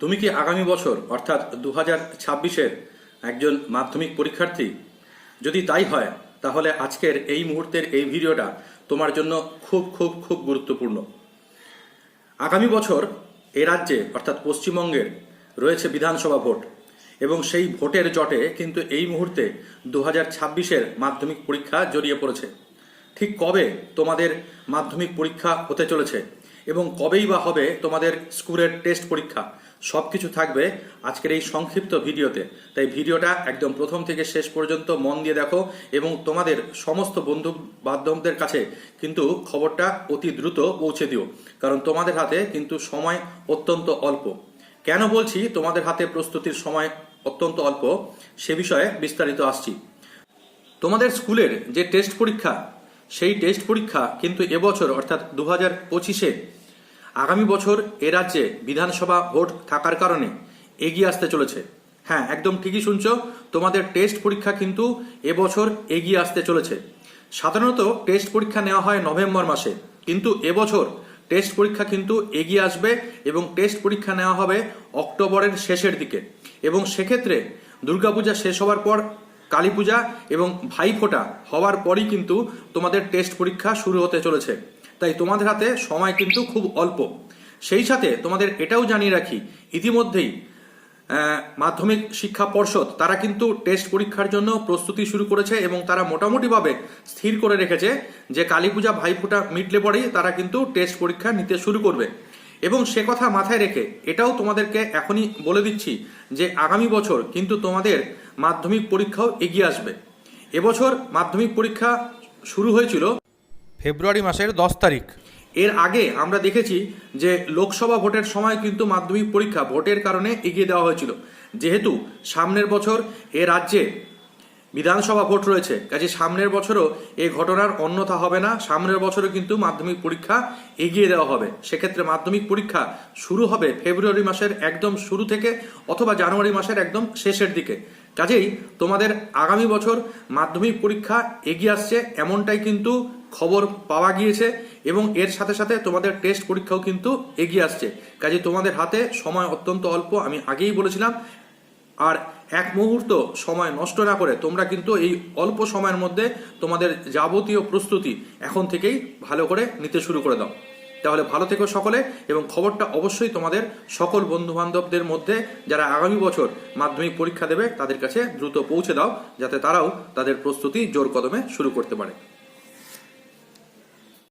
তুমি কি আগামী বছর, অর্থাৎ দু হাজার ছাব্বিশের একজন মাধ্যমিক পরীক্ষার্থী? যদি তাই হয়, তাহলে আজকের এই মুহূর্তের এই ভিডিওটা তোমার জন্য খুব খুব খুব গুরুত্বপূর্ণ। আগামী বছর এ রাজ্যে, অর্থাৎ পশ্চিমবঙ্গের, রয়েছে বিধানসভা ভোট। এবং সেই ভোটের জটে কিন্তু এই মুহূর্তে দু হাজার ছাব্বিশের মাধ্যমিক পরীক্ষা জড়িয়ে পড়েছে। ঠিক কবে তোমাদের মাধ্যমিক পরীক্ষা হতে চলেছে এবং কবেই বা হবে তোমাদের স্কুলের টেস্ট পরীক্ষা সব কিছু থাকবে আজকের এই সংক্ষিপ্ত ভিডিওতে। তাই ভিডিওটা একদম প্রথম থেকে শেষ পর্যন্ত মন দিয়ে দেখো এবং তোমাদের সমস্ত বন্ধু বান্ধবদের কাছে কিন্তু খবরটা অতি দ্রুত পৌঁছে দিও, কারণ তোমাদের হাতে কিন্তু সময় অত্যন্ত অল্প। কেন বলছি তোমাদের হাতে প্রস্তুতির সময় অত্যন্ত অল্প? সে বিষয়ে বিস্তারিত আসছি। তোমাদের স্কুলের যে টেস্ট পরীক্ষা সেই টেস্ট পরীক্ষা কিন্তু এবছর, অর্থাৎ দু হাজার পঁচিশে, আগামী বছর এ রাজ্যে বিধানসভা ভোট থাকার কারণে এগিয়ে আসতে চলেছে। হ্যাঁ একদম ঠিকই শুনছো, তোমাদের টেস্ট পরীক্ষা কিন্তু এবছর এগিয়ে আসতে চলেছে। সাধারণত টেস্ট পরীক্ষা নেওয়া হয় নভেম্বর মাসে, কিন্তু এবছর টেস্ট পরীক্ষা কিন্তু এগিয়ে আসবে এবং টেস্ট পরীক্ষা নেওয়া হবে অক্টোবরের শেষের দিকে। এবং সেক্ষেত্রে দুর্গাপূজা শেষ হওয়ার পর কালী পূজা এবং ভাইফোঁটা হওয়ার পরই কিন্তু তোমাদের টেস্ট পরীক্ষা শুরু হতে চলেছে। তাই তোমাদের হাতে সময় কিন্তু খুব অল্প। সেই সাথে তোমাদের এটাও জানিয়ে রাখি, ইতিমধ্যেই মাধ্যমিক শিক্ষা পর্ষদ, তারা কিন্তু টেস্ট পরীক্ষার জন্য প্রস্তুতি শুরু করেছে এবং তারা মোটামুটিভাবে স্থির করে রেখেছে যে কালী পূজা ভাইফোঁটা মিটলে পরেই তারা কিন্তু টেস্ট পরীক্ষা নিতে শুরু করবে। এবং সে কথা মাথায় রেখে এটাও তোমাদেরকে এখনই বলে দিচ্ছি যে আগামী বছর কিন্তু তোমাদের মাধ্যমিক পরীক্ষাও এগিয়ে আসবে। এবছর মাধ্যমিক পরীক্ষা শুরু হয়েছিল ফেব্রুয়ারি মাসের দশ তারিখ। এর আগে আমরা দেখেছি যে লোকসভা ভোটের সময় কিন্তু মাধ্যমিক পরীক্ষা ভোটের কারণে এগিয়ে দেওয়া হয়েছিল। যেহেতু সামনের বছর এ রাজ্যে বিধানসভা ভোট রয়েছে কাজে সামনের বছরও এ ঘটনার অন্যথা হবে না। সামনের বছরও কিন্তু মাধ্যমিক পরীক্ষা এগিয়ে দেওয়া হবে। সেক্ষেত্রে মাধ্যমিক পরীক্ষা শুরু হবে ফেব্রুয়ারি মাসের একদম শুরু থেকে অথবা জানুয়ারি মাসের একদম শেষের দিকে। কাজেই তোমাদের আগামী বছর মাধ্যমিক পরীক্ষা এগিয়ে আসছে, এমনটাই কিন্তু খবর পাওয়া গিয়েছে এবং এর সাথে সাথে তোমাদের টেস্ট পরীক্ষাও কিন্তু এগিয়ে আসছে। কাজে তোমাদের হাতে সময় অত্যন্ত অল্প, আমি আগেই বলেছিলাম। আর এক মুহূর্ত সময় নষ্ট না করে তোমরা কিন্তু এই অল্প সময়ের মধ্যে তোমাদের যাবতীয় প্রস্তুতি এখন থেকেই ভালো করে নিতে শুরু করে দাও। তাহলে ভালো থেকো সকলে, এবং খবরটা অবশ্যই তোমাদের সকল বন্ধু বান্ধবদের মধ্যে যারা আগামী বছর মাধ্যমিক পরীক্ষা দেবে, তাদের কাছে দ্রুত পৌঁছে দাও, যাতে তারাও তাদের প্রস্তুতি জোর কদমে শুরু করতে পারে।